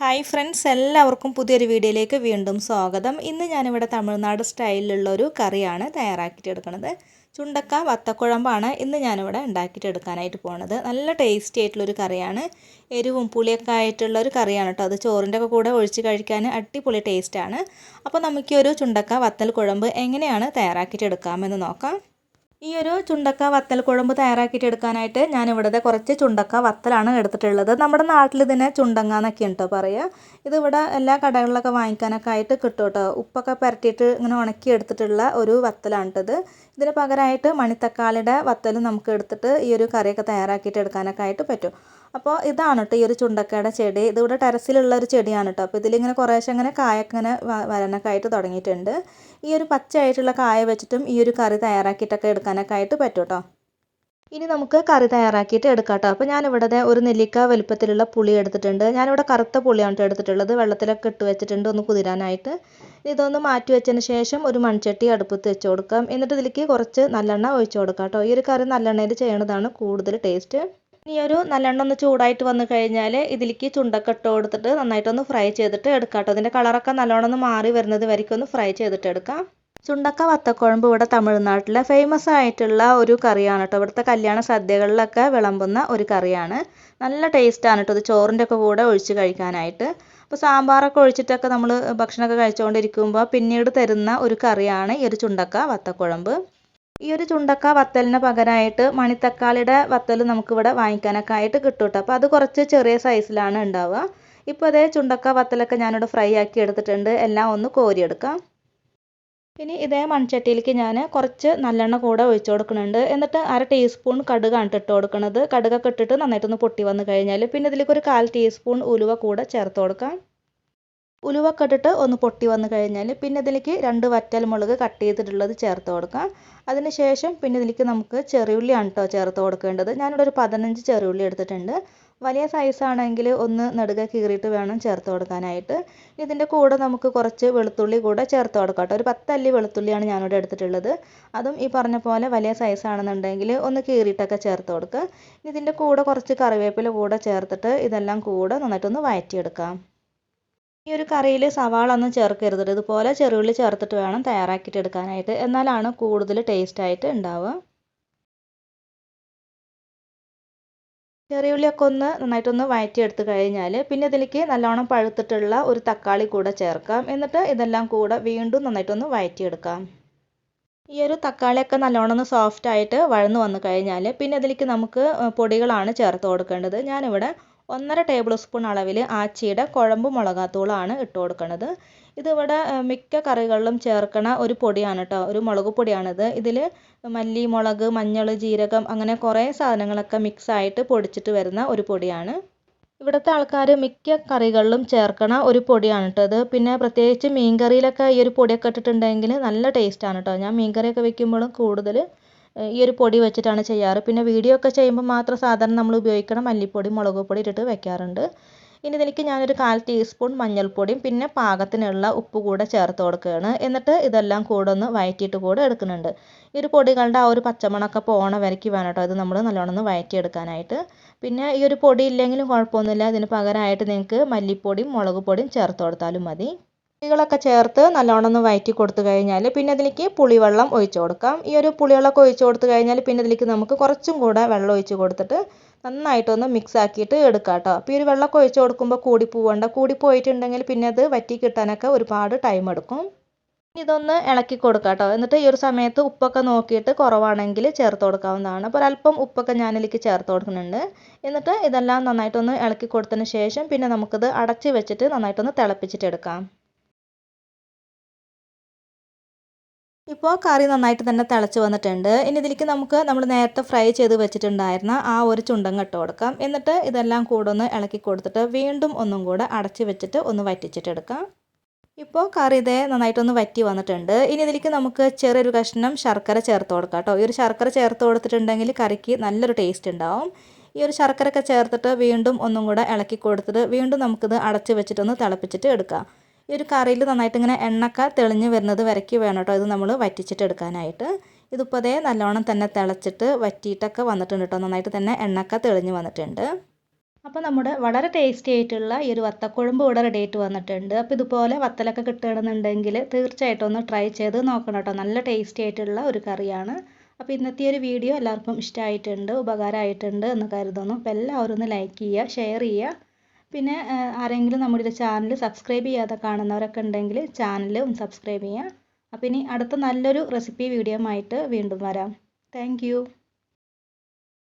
Hi friends എല്ലാവർക്കും പുതിയൊരു വീഡിയോയിലേക്ക് വീണ്ടും സ്വാഗതം. ഇന്ന് ഞാനിവിടെ തമിഴ്നാട് സ്റ്റൈലിലുള്ള ഒരു കറിയാണ് തയ്യാറാക്കിയിട്ട് എടുക്കുന്നത് ചുണ്ടക്ക വത്തക്കുഴമ്പാണ് ഇന്ന് ഞാനിവിടെ ഉണ്ടാക്കിയിട്ട് എടുക്കാനായിട്ട് പോണത്. നല്ല ടേസ്റ്റി ആയിട്ടുള്ളൊരു കറിയാണ്. എരിവും പുളിയൊക്കെ ആയിട്ടുള്ള ഒരു കറിയാണ് കേട്ടോ അത്. ചോറിന്റെ ഒക്കെ കൂടെ ഒഴിച്ച് കഴിക്കാൻ അടിപൊളി ടേസ്റ്റാണ്. അപ്പോൾ നമുക്കൊരു ചുണ്ടക്ക വത്തൽ കുഴമ്പ് എങ്ങനെയാണ് തയ്യാറാക്കിയിട്ട് എടുക്കാമെന്ന് നോക്കാം. ഈ ഒരു ചുണ്ടക്ക വത്തൽ കുഴമ്പ് തയ്യാറാക്കിയിട്ട് എടുക്കാനായിട്ട് ഞാൻ ഇവിടുത്തെ കുറച്ച് ചുണ്ടക്ക വത്തലാണ് എടുത്തിട്ടുള്ളത്. നമ്മുടെ നാട്ടിൽ ഇതിനെ ചുണ്ടങ്ങ എന്നൊക്കെ കേട്ടോ പറയുക? ഇതിവിടെ എല്ലാ കടകളിലൊക്കെ വാങ്ങിക്കാനൊക്കെ ആയിട്ട് കിട്ടും കേട്ടോ. ഉപ്പൊക്കെ പുരട്ടിയിട്ട് ഇങ്ങനെ ഉണക്കി എടുത്തിട്ടുള്ള ഒരു വത്തലാണിട്ടത് ഇതിന് പകരമായിട്ട് മണിത്തക്കാളിയുടെ വത്തലും നമുക്ക് എടുത്തിട്ട് ഈ ഒരു കറിയൊക്കെ തയ്യാറാക്കിയിട്ട് എടുക്കാനൊക്കെ ആയിട്ട് പറ്റും. അപ്പോൾ ഇതാണ് കേട്ടോ ഈ ഒരു ചുണ്ടക്കയുടെ ചെടി. ഇതിവിടെ ടെറസിലുള്ള ഒരു ചെടിയാണ് കേട്ടോ അപ്പോൾ ഇതിലിങ്ങനെ കുറേശ്ശെ അങ്ങനെ കായൊക്കെ ഇങ്ങനെ വരാനൊക്കെ ആയിട്ട് തുടങ്ങിയിട്ടുണ്ട്. ഈ ഒരു പച്ചയായിട്ടുള്ള കായ വെച്ചിട്ടും ഈ ഒരു കറി തയ്യാറാക്കിയിട്ടൊക്കെ എടുക്കാനൊക്കെ ആയിട്ട് പറ്റും കേട്ടോ ഇനി നമുക്ക് കറി തയ്യാറാക്കിയിട്ട് എടുക്കാം കേട്ടോ അപ്പോൾ ഞാനിവിടെ ഒരു നെല്ലിക്ക വലുപ്പത്തിലുള്ള പുളി എടുത്തിട്ടുണ്ട്. ഞാനിവിടെ കറുത്ത പുളിയാണ് എടുത്തിട്ടുള്ളത്. വെള്ളത്തിലൊക്കെ ഇട്ട് വെച്ചിട്ടുണ്ട് ഒന്ന് കുതിരാനായിട്ട്. ഇതൊന്ന് മാറ്റി വെച്ചതിന് ശേഷം ഒരു മൺചട്ടി അടുപ്പത്ത് വെച്ച് കൊടുക്കാം. എന്നിട്ട് ഇതിലേക്ക് കുറച്ച് നല്ലെണ്ണ ഒഴിച്ച് കൊടുക്കാം കേട്ടോ ഈ ഒരു കറി നല്ലെണ്ണയിൽ ചെയ്യണതാണ് കൂടുതൽ ടേസ്റ്റ്. ഇനി ഒരു നല്ലെണ്ണ ഒന്ന് ചൂടായിട്ട് വന്നു കഴിഞ്ഞാൽ ഇതിലേക്ക് ചുണ്ടൊക്കെ ഇട്ട് കൊടുത്തിട്ട് നന്നായിട്ടൊന്ന് ഫ്രൈ ചെയ്തിട്ട് എടുക്കാം കേട്ടോ ഇതിന്റെ കളറൊക്കെ നല്ലോണം ഒന്ന് മാറി വരുന്നത് വരയ്ക്കും ഒന്ന് ഫ്രൈ ചെയ്തിട്ട് എടുക്കാം. ചുണ്ടക്ക വത്തക്കുഴമ്പ് ഇവിടെ തമിഴ്നാട്ടിലെ ഫേമസ് ആയിട്ടുള്ള ഒരു കറിയാണ് കേട്ടോ ഇവിടുത്തെ കല്യാണ സദ്യകളിലൊക്കെ വിളമ്പുന്ന ഒരു കറിയാണ്. നല്ല ടേസ്റ്റാണ് കേട്ടോ ഇത് ചോറിന്റെ ഒക്കെ കൂടെ ഒഴിച്ച് കഴിക്കാനായിട്ട്. അപ്പോൾ സാമ്പാറൊക്കെ ഒഴിച്ചിട്ടൊക്കെ നമ്മൾ ഭക്ഷണമൊക്കെ കഴിച്ചുകൊണ്ടിരിക്കുമ്പോൾ പിന്നീട് തരുന്ന ഒരു കറിയാണ് ഈ ഒരു ചുണ്ടക്ക വത്തക്കുഴമ്പ്. ഈ ഒരു ചുണ്ടക്ക വത്തലിന് പകരമായിട്ട് മണിത്തക്കാളിയുടെ വത്തൽ നമുക്കിവിടെ വാങ്ങിക്കാനൊക്കെ ആയിട്ട് കിട്ടും കേട്ടോ അപ്പോൾ അത് കുറച്ച് ചെറിയ സൈസിലാണ് ഉണ്ടാവുക. ഇപ്പോൾ അതേ ചുണ്ടക്ക വത്തലൊക്കെ ഞാനിവിടെ ഫ്രൈ ആക്കി എടുത്തിട്ടുണ്ട്. എല്ലാം ഒന്ന് കോരിയെടുക്കാം. ഇനി ഇതേ മൺചട്ടിയിലേക്ക് ഞാൻ കുറച്ച് നല്ലെണ്ണ കൂടെ ഒഴിച്ചു കൊടുക്കുന്നുണ്ട്. എന്നിട്ട് അര ടീസ്പൂൺ കടുകാണ് ഇട്ട് കൊടുക്കുന്നത് കടുകൊക്കെ ഇട്ടിട്ട് നന്നായിട്ടൊന്ന് പൊട്ടി വന്നു കഴിഞ്ഞാൽ പിന്നെ ഇതിലേക്ക് ഒരു കാൽ ടീസ്പൂൺ ഉലുവ കൂടെ ചേർത്ത് കൊടുക്കാം. ഉലുവൊക്കെ ഇട്ടിട്ട് ഒന്ന് പൊട്ടി വന്നു കഴിഞ്ഞാൽ പിന്നെ ഇതിലേക്ക് രണ്ട് വറ്റൽ മുളക് കട്ട് ചെയ്തിട്ടുള്ളത് ചേർത്ത് കൊടുക്കാം. അതിന് ശേഷം പിന്നെ ഇതിലേക്ക് നമുക്ക് ചെറിയുള്ളിയാണ് കേട്ടോ ചേർത്ത് കൊടുക്കേണ്ടത്. ഞാനിവിടെ ഒരു പതിനഞ്ച് ചെറിയുള്ളി എടുത്തിട്ടുണ്ട്. വലിയ സൈസ് ആണെങ്കിൽ ഒന്ന് നെടുക കീറിയിട്ട് വേണം ചേർത്ത് കൊടുക്കാനായിട്ട്. ഇതിന്റെ കൂടെ നമുക്ക് കുറച്ച് വെളുത്തുള്ളി കൂടെ ചേർത്ത് കൊടുക്കാം കേട്ടോ ഒരു പത്തല്ലി വെളുത്തുള്ളിയാണ് ഞാനിവിടെ എടുത്തിട്ടുള്ളത്. അതും ഈ പറഞ്ഞ പോലെ വലിയ സൈസ് ആണെന്നുണ്ടെങ്കിൽ ഒന്ന് കീറിയിട്ടൊക്കെ ചേർത്ത് കൊടുക്കുക ഇതിന്റെ കൂടെ കുറച്ച് കറിവേപ്പില കൂടെ ചേർത്തിട്ട് ഇതെല്ലാം കൂടെ നന്നായിട്ടൊന്ന് വഴറ്റിയെടുക്കാം ഈ ഒരു കറിയിൽ സവാള ഒന്നും ചേർക്കരുത്. ഇതുപോലെ ചെറുള്ളി ചേർത്തിട്ട് വേണം തയ്യാറാക്കിയിട്ട് എടുക്കാനായിട്ട്. എന്നാലാണ് കൂടുതൽ ടേസ്റ്റ് ആയിട്ട് ഉണ്ടാവുക. ചെറിയുള്ളിയൊക്കെ ഒന്ന് നന്നായിട്ടൊന്ന് വഴറ്റിയെടുത്ത് കഴിഞ്ഞാൽ പിന്നെ ഇതിലേക്ക് നല്ലോണം പഴുത്തിട്ടുള്ള ഒരു തക്കാളി കൂടെ ചേർക്കാം. എന്നിട്ട് ഇതെല്ലാം കൂടെ വീണ്ടും നന്നായിട്ടൊന്ന് വഴറ്റിയെടുക്കാം ഈ ഒരു തക്കാളിയൊക്കെ നല്ലോണം ഒന്ന് സോഫ്റ്റ് ആയിട്ട് വഴന്നു വന്നു കഴിഞ്ഞാൽ പിന്നെ ഇതിലേക്ക് നമുക്ക് പൊടികളാണ് ചേർത്ത് കൊടുക്കേണ്ടത്. ഞാനിവിടെ ഒന്നര ടേബിൾ സ്പൂൺ അളവിൽ ആച്ചിയുടെ കുഴമ്പ് മുളകാത്തൂളാണ് ഇട്ട് കൊടുക്കുന്നത് ഇതിവിടെ മിക്ക കറികളിലും ചേർക്കണ ഒരു പൊടിയാണ് കേട്ടോ ഒരു മുളക് പൊടിയാണിത്. ഇതിൽ മല്ലി മുളക് മഞ്ഞൾ ജീരകം അങ്ങനെ കുറേ സാധനങ്ങളൊക്കെ മിക്സ് ആയിട്ട് പൊടിച്ചിട്ട് വരുന്ന ഒരു പൊടിയാണ്. ഇവിടുത്തെ ആൾക്കാർ മിക്ക കറികളിലും ചേർക്കണ ഒരു പൊടിയാണ് കേട്ടോ ഇത്. പിന്നെ പ്രത്യേകിച്ച് മീൻ കറിയിലൊക്കെ ഈ ഒരു പൊടിയൊക്കെ ഇട്ടിട്ടുണ്ടെങ്കിൽ നല്ല ടേസ്റ്റാണ് കേട്ടോ ഞാൻ മീൻ കറിയൊക്കെ വെക്കുമ്പോഴും കൂടുതൽ ഈ ഒരു പൊടി വെച്ചിട്ടാണ് ചെയ്യാറ്. പിന്നെ വീഡിയോ ഒക്കെ ചെയ്യുമ്പോൾ മാത്രം സാധാരണ നമ്മൾ ഉപയോഗിക്കണ മല്ലിപ്പൊടി മുളക് പൊടി ഇട്ടിട്ട് വെക്കാറുണ്ട്. ഇനി ഇതിലേക്ക് ഞാനൊരു കാൽ ടീസ്പൂൺ മഞ്ഞൾപ്പൊടിയും പിന്നെ പാകത്തിനുള്ള ഉപ്പ് കൂടെ ചേർത്ത് കൊടുക്കുകയാണ്. എന്നിട്ട് ഇതെല്ലാം കൂടെ ഒന്ന് വഴറ്റിയിട്ട് കൂടെ എടുക്കുന്നുണ്ട്. ഈ ഒരു പൊടികളുടെ ആ ഒരു പച്ചമണമൊക്കെ പോണ വരയ്ക്ക് വേണം ഇത് നമ്മൾ നല്ലോണം ഒന്ന് വഴറ്റിയെടുക്കാനായിട്ട് പിന്നെ ഈ ഒരു പൊടി ഇല്ലെങ്കിലും കുഴപ്പമൊന്നുമില്ല. ഇതിന് പകരമായിട്ട് നിങ്ങൾക്ക് മല്ലിപ്പൊടിയും മുളക് പൊടിയും ചേർത്ത് കൊടുത്താലും മതി. പുളികളൊക്കെ ചേർത്ത് നല്ലോണം ഒന്ന് വയറ്റി കൊടുത്തു കഴിഞ്ഞാൽ പിന്നെ അതിലേക്ക് പുളിവെള്ളം ഒഴിച്ച് കൊടുക്കാം. ഈ ഒരു പുളിവെള്ളമൊക്കെ ഒഴിച്ച് കൊടുത്തു കഴിഞ്ഞാൽ പിന്നെ അതിലേക്ക് നമുക്ക് കുറച്ചും കൂടെ വെള്ളം ഒഴിച്ച് കൊടുത്തിട്ട് നന്നായിട്ടൊന്ന് മിക്സ് ആക്കിയിട്ട് എടുക്കാം കേട്ടോ. അപ്പോൾ ഈ ഒരു വെള്ളമൊക്കെ ഒഴിച്ച് കൊടുക്കുമ്പോൾ കൂടി പോവണ്ട. കൂടി പോയിട്ടുണ്ടെങ്കിൽ പിന്നെ അത് വറ്റി കിട്ടാനൊക്കെ ഒരുപാട് ടൈം എടുക്കും. ഇതൊന്ന് ഇളക്കി കൊടുക്കാം കേട്ടോ. എന്നിട്ട് ഈ ഒരു സമയത്ത് ഉപ്പൊക്കെ നോക്കിയിട്ട് കുറവാണെങ്കിൽ ചേർത്ത് കൊടുക്കാവുന്നതാണ്. അപ്പോൾ ഒരല്പം ഉപ്പൊക്കെ ഞാനിലേക്ക് ചേർത്ത് കൊടുക്കുന്നുണ്ട്. എന്നിട്ട് ഇതെല്ലാം നന്നായിട്ടൊന്ന് ഇളക്കി കൊടുത്തതിന് ശേഷം പിന്നെ നമുക്കിത് അടച്ച് വെച്ചിട്ട് നന്നായിട്ടൊന്ന് തിളപ്പിച്ചിട്ട് എടുക്കാം. ഇപ്പോൾ കറി നന്നായിട്ട് തന്നെ തിളച്ച് വന്നിട്ടുണ്ട്. ഇനി ഇതിലേക്ക് നമുക്ക് നമ്മൾ നേരത്തെ ഫ്രൈ ചെയ്ത് വെച്ചിട്ടുണ്ടായിരുന്ന ആ ഒരു ചുണ്ടൻ ഇട്ട് കൊടുക്കാം. എന്നിട്ട് ഇതെല്ലാം കൂടെ ഒന്ന് ഇളക്കി കൊടുത്തിട്ട് വീണ്ടും ഒന്നും കൂടെ അടച്ച് വെച്ചിട്ട് ഒന്ന് വറ്റിച്ചിട്ടെടുക്കാം ഇപ്പോൾ കറി ഇതേ നന്നായിട്ടൊന്ന് വറ്റി വന്നിട്ടുണ്ട്. ഇനി ഇതിലേക്ക് നമുക്ക് ചെറിയൊരു കഷ്ണം ശർക്കര ചേർത്ത് കൊടുക്കാം കേട്ടോ. ഈ ഒരു ശർക്കര ചേർത്ത് കൊടുത്തിട്ടുണ്ടെങ്കിൽ കറിക്ക് നല്ലൊരു ടേസ്റ്റ് ഉണ്ടാവും. ഈ ഒരു ശർക്കരയൊക്കെ ചേർത്തിട്ട് വീണ്ടും ഒന്നും കൂടെ ഇളക്കി കൊടുത്തിട്ട് വീണ്ടും നമുക്കിത് അടച്ച് വെച്ചിട്ടൊന്ന് തിളപ്പിച്ചിട്ട് എടുക്കാം. ഈ ഒരു കറിയിൽ നന്നായിട്ട് ഇങ്ങനെ എണ്ണക്ക തെളിഞ്ഞ് വരുന്നത് വരയ്ക്ക് വേണം കേട്ടോ. ഇത് നമ്മൾ വറ്റിച്ചിട്ടെടുക്കാനായിട്ട് ഇതിപ്പോൾ അതേ നല്ലോണം തന്നെ തിളച്ചിട്ട് വറ്റിയിട്ടൊക്കെ വന്നിട്ടുണ്ട് കേട്ടോ. നന്നായിട്ട് തന്നെ എണ്ണക്ക തെളിഞ്ഞ് വന്നിട്ടുണ്ട്. അപ്പോൾ നമ്മുടെ വളരെ ടേസ്റ്റി ആയിട്ടുള്ള ഈ ഒരു വത്തക്കുഴമ്പ് ഇവിടെ റെഡി ആയിട്ട് വന്നിട്ടുണ്ട്. അപ്പോൾ ഇതുപോലെ വത്തലൊക്കെ കിട്ടുകയാണെന്നുണ്ടെങ്കിൽ തീർച്ചയായിട്ടും ഒന്ന് ട്രൈ ചെയ്ത് നോക്കണം കേട്ടോ. നല്ല ടേസ്റ്റി ആയിട്ടുള്ള ഒരു കറിയാണ്. അപ്പോൾ ഇന്നത്തെ ഒരു വീഡിയോ എല്ലാവർക്കും ഇഷ്ടമായിട്ടുണ്ട് ഉപകാരമായിട്ടുണ്ട് എന്ന് കരുതുന്നു. അപ്പോൾ എല്ലാവരും ഒന്ന് ലൈക്ക് ചെയ്യുക ഷെയർ ചെയ്യുക. പിന്നെ ആരെങ്കിലും നമ്മുടെ ചാനൽ സബ്സ്ക്രൈബ് ചെയ്യാതെ കാണുന്നവരൊക്കെ ഉണ്ടെങ്കിൽ ചാനൽ ഒന്ന് സബ്സ്ക്രൈബ് ചെയ്യുക അപ്പോൾ ഇനി അടുത്ത നല്ലൊരു റെസിപ്പി വീഡിയോ ആയിട്ട് വീണ്ടും വരാം. താങ്ക്